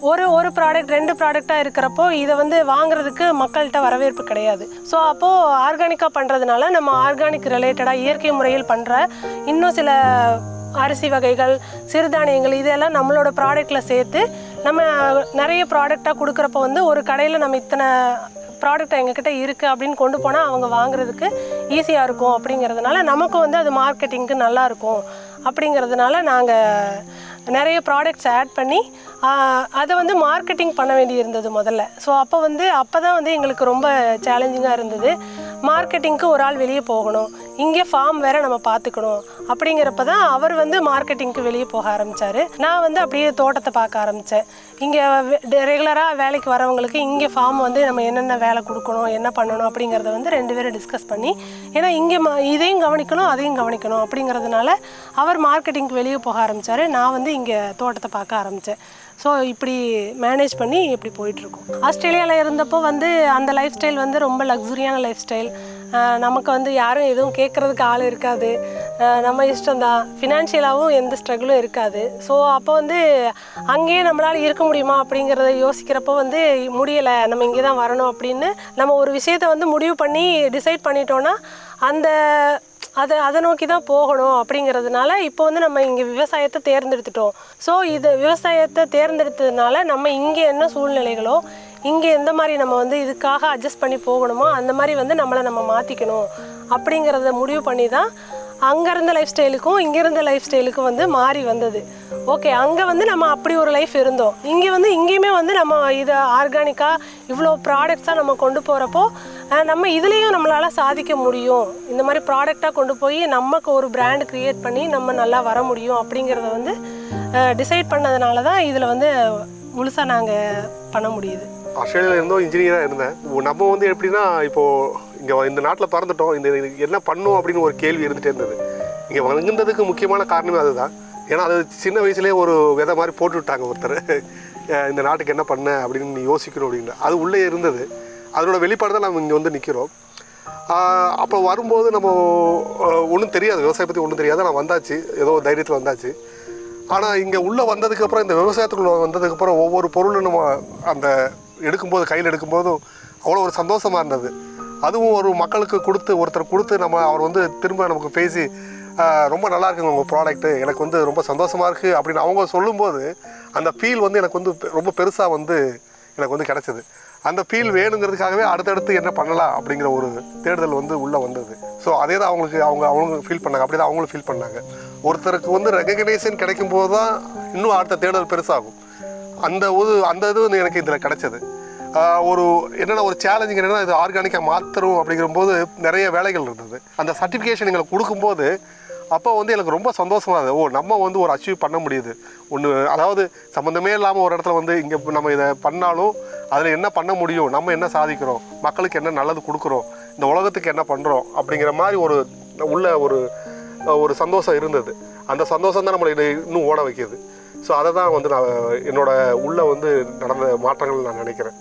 ஒரு ஒரு ப்ராடக்ட் ரெண்டு ப்ராடக்டாக இருக்கிறப்போ இதை வந்து வாங்குறதுக்கு மக்கள்கிட்ட வரவேற்பு கிடையாது. ஸோ அப்போது ஆர்கானிக்காக பண்ணுறதுனால நம்ம ஆர்கானிக் ரிலேட்டடாக இயற்கை முறையில் பண்ணுற இன்னும் சில அரிசி வகைகள் சிறுதானியங்கள் இதெல்லாம் நம்மளோட ப்ராடக்டில் சேர்த்து நம்ம நிறைய ப்ராடக்டாக கொடுக்குறப்ப வந்து ஒரு கடையில் நம்ம இத்தனை ப்ராடக்ட் எங்ககிட்ட இருக்குது அப்படின்னு கொண்டு போனால் அவங்க வாங்குறதுக்கு ஈஸியாக இருக்கும் அப்படிங்கிறதுனால நமக்கு வந்து அது மார்க்கெட்டிங்க்கு நல்லா இருக்கும் அப்படிங்கிறதுனால நாங்கள் நிறைய ப்ராடக்ட்ஸ் ஆட் பண்ணி அதை வந்து மார்க்கெட்டிங் பண்ண வேண்டி இருந்தது முதல்ல. ஸோ அப்போ வந்து அப்போ தான் வந்து எங்களுக்கு ரொம்ப சேலஞ்சிங்காக இருந்தது. மார்க்கெட்டிங்க்கு ஒரு ஆள் வெளியே போகணும். இங்கே ஃபார்ம் வேறு நம்ம பார்த்துக்கணும். அப்படிங்கிறப்ப தான் அவர் வந்து மார்க்கெட்டிங்க்கு வெளியே போக ஆரம்பித்தார் நான் வந்து அப்படியே தோட்டத்தை பார்க்க ஆரம்பித்தேன் இங்கே ரெகுலராக வேலைக்கு வரவங்களுக்கு இங்கே ஃபார்ம் வந்து நம்ம என்னென்ன வேலை கொடுக்கணும் என்ன பண்ணணும் அப்படிங்கிறத வந்து ரெண்டு பேரும் டிஸ்கஸ் பண்ணி ஏன்னா இங்கே ம இதையும் கவனிக்கணும் அதையும் கவனிக்கணும் அப்படிங்கிறதுனால அவர் மார்க்கெட்டிங்க்கு வெளியே போக ஆரம்பித்தார் நான் வந்து இங்கே தோட்டத்தை பார்க்க ஆரம்பித்தேன் ஸோ இப்படி மேனேஜ் பண்ணி இப்படி போயிட்டுருக்கோம். ஆஸ்திரேலியாவில் இருந்தப்போ வந்து அந்த லைஃப் ஸ்டைல் வந்து ரொம்ப லக்ஸுரியான லைஃப் ஸ்டைல் நமக்கு வந்து யாரும் எதுவும் கேட்குறதுக்கு ஆள் இருக்காது. நம்ம இஷ்டம்தான் ஃபினான்ஷியலாகவும் எந்த ஸ்ட்ரகிளும் இருக்காது. ஸோ அப்போ வந்து அங்கேயே நம்மளால் இருக்க முடியுமா அப்படிங்கிறத யோசிக்கிறப்போ வந்து முடியலை. நம்ம இங்கே தான் வரணும் அப்படின்னு நம்ம ஒரு விஷயத்தை வந்து முடிவு பண்ணி டிசைட் பண்ணிட்டோன்னா அந்த அதை அதை நோக்கி தான் போகணும் அப்படிங்கிறதுனால இப்போ வந்து நம்ம இங்கே விவசாயத்தை தேர்ந்தெடுத்துட்டோம். ஸோ இது விவசாயத்தை தேர்ந்தெடுத்ததுனால நம்ம இங்கே என்ன சூழ்நிலைகளோ இங்கே எந்த மாதிரி நம்ம வந்து இதுக்காக அட்ஜஸ்ட் பண்ணி போகணுமோ அந்த மாதிரி வந்து நம்மளை நம்ம மாற்றிக்கணும் அப்படிங்கிறத முடிவு பண்ணி தான் அங்கே இருந்த லைஃப் ஸ்டைலுக்கும் இங்கே இருந்த லைஃப் ஸ்டைலுக்கும் வந்து மாறி வந்தது. ஓகே அங்கே வந்து நம்ம அப்படி ஒரு லைஃப் இருந்தோம். இங்கே வந்து இங்கேயுமே வந்து நம்ம இதை ஆர்கானிக்காக இவ்வளோ ப்ராடக்ட்ஸாக நம்ம கொண்டு போகிறப்போ நம்ம இதுலேயும் நம்மளால் சாதிக்க முடியும். இந்த மாதிரி ப்ராடக்டாக கொண்டு போய் நமக்கு ஒரு பிராண்ட் க்ரியேட் பண்ணி நம்ம நல்லா வர முடியும் அப்படிங்கிறத வந்து டிசைட் பண்ணதுனால தான் இதில் வந்து முழுசாக நாங்கள் பண்ண முடியுது. ஆஸ்திரேலியாவில் இருந்தோம் இன்ஜினியராக இருந்தேன். நம்ம வந்து எப்படின்னா இப்போது இங்கே இந்த நாட்டில் பிறந்துட்டோம். இந்த என்ன பண்ணும் அப்படின்னு ஒரு கேள்வி இருந்துகிட்டே இருந்தது. இங்கே வந்ததுக்கு முக்கியமான காரணமே அதுதான். ஏன்னா அது சின்ன வயசுலேயே ஒரு விதை மாதிரி போட்டு விட்டாங்க ஒருத்தர் இந்த நாட்டுக்கு என்ன பண்ண அப்படின்னு நீ யோசிக்கணும் அப்படின்னு அது உள்ளே இருந்தது. அதனோட வெளிப்பாடு தான் நம்ம இங்கே வந்து நிற்கிறோம் அப்போ வரும்போது நம்ம ஒன்றும் தெரியாது. விவசாயம் பற்றி ஒன்றும் தெரியாது. நான் வந்தாச்சு. ஏதோ தைரியத்தில் வந்தாச்சு. ஆனால் இங்கே உள்ளே வந்ததுக்கப்புறம் இந்த விவசாயத்துக்குள்ளே வந்ததுக்கப்புறம் ஒவ்வொரு பொருளும் நம்ம அந்த எடுக்கும்போது கையில் எடுக்கும்போதும் அவ்வளோ ஒரு சந்தோஷமாக இருந்தது. அதுவும் ஒரு மக்களுக்கு கொடுத்து ஒருத்தர் கொடுத்து நம்ம அவர் வந்து திரும்ப நமக்கு பேசி ரொம்ப நல்லா இருக்குங்க உங்கள் ப்ராடக்ட்டு எனக்கு வந்து ரொம்ப சந்தோஷமாக இருக்குது அப்படின்னு அவங்க சொல்லும்போது அந்த ஃபீல் வந்து எனக்கு வந்து ரொம்ப பெருசாக வந்து எனக்கு வந்து கிடச்சிது. அந்த ஃபீல் வேணுங்கிறதுக்காகவே அடுத்தடுத்து என்ன பண்ணலாம் அப்படிங்கிற ஒரு தேடுதல் வந்து உள்ளே வந்தது. ஸோ அதே தான் அவங்களுக்கு அவங்க அவங்க ஃபீல் பண்ணாங்க. அப்படி தான் அவங்களும் ஃபீல் பண்ணாங்க. ஒருத்தருக்கு வந்து ரெகக்னைசேஷன் கிடைக்கும் போது தான் இன்னும் அடுத்த தேடுதல் பெருசாகும். அந்த ஒரு அந்த இது வந்து எனக்கு இதில் கிடைச்சது. ஒரு என்னென்ன ஒரு சேலஞ்சிங் என்னென்னா இது ஆர்கானிக்காக மாற்றணும் அப்படிங்கும்போது நிறைய வேலைகள் இருந்தது. அந்த சர்டிஃபிகேஷன் எங்களுக்கு கொடுக்கும்போது அப்போ வந்து எனக்கு ரொம்ப சந்தோஷமாக இருந்தது. ஓ நம்ம வந்து ஒரு அச்சீவ் பண்ண முடியுது. ஒன்று அதாவது சம்மந்தமே இல்லாமல் ஒரு இடத்துல வந்து இங்கே நம்ம இதை பண்ணாலும் அதில் என்ன பண்ண முடியும்? நம்ம என்ன சாதிக்கிறோம்? மக்களுக்கு என்ன நல்லது கொடுக்குறோம்? இந்த உலகத்துக்கு என்ன பண்ணுறோம் அப்படிங்கிற மாதிரி ஒரு உள்ள ஒரு ஒரு சந்தோஷம் இருந்தது. அந்த சந்தோஷம் தான் நம்மளை இன்னும் ஓட வைக்கிது. ஸோ அதை தான் வந்து நான் என்னோட உள்ள வந்து நடந்த மாற்றங்கள் நான் நினைக்கிறேன்.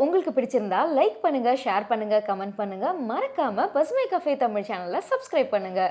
உங்களுக்கு பிடிச்சிருந்தா லைக் பண்ணுங்கள் ஷேர் பண்ணுங்கள் கமெண்ட் பண்ணுங்கள் மறக்காமல் பசுமை கஃபே தமிழ் சேனலை சப்ஸ்கிரைப் பண்ணுங்கள்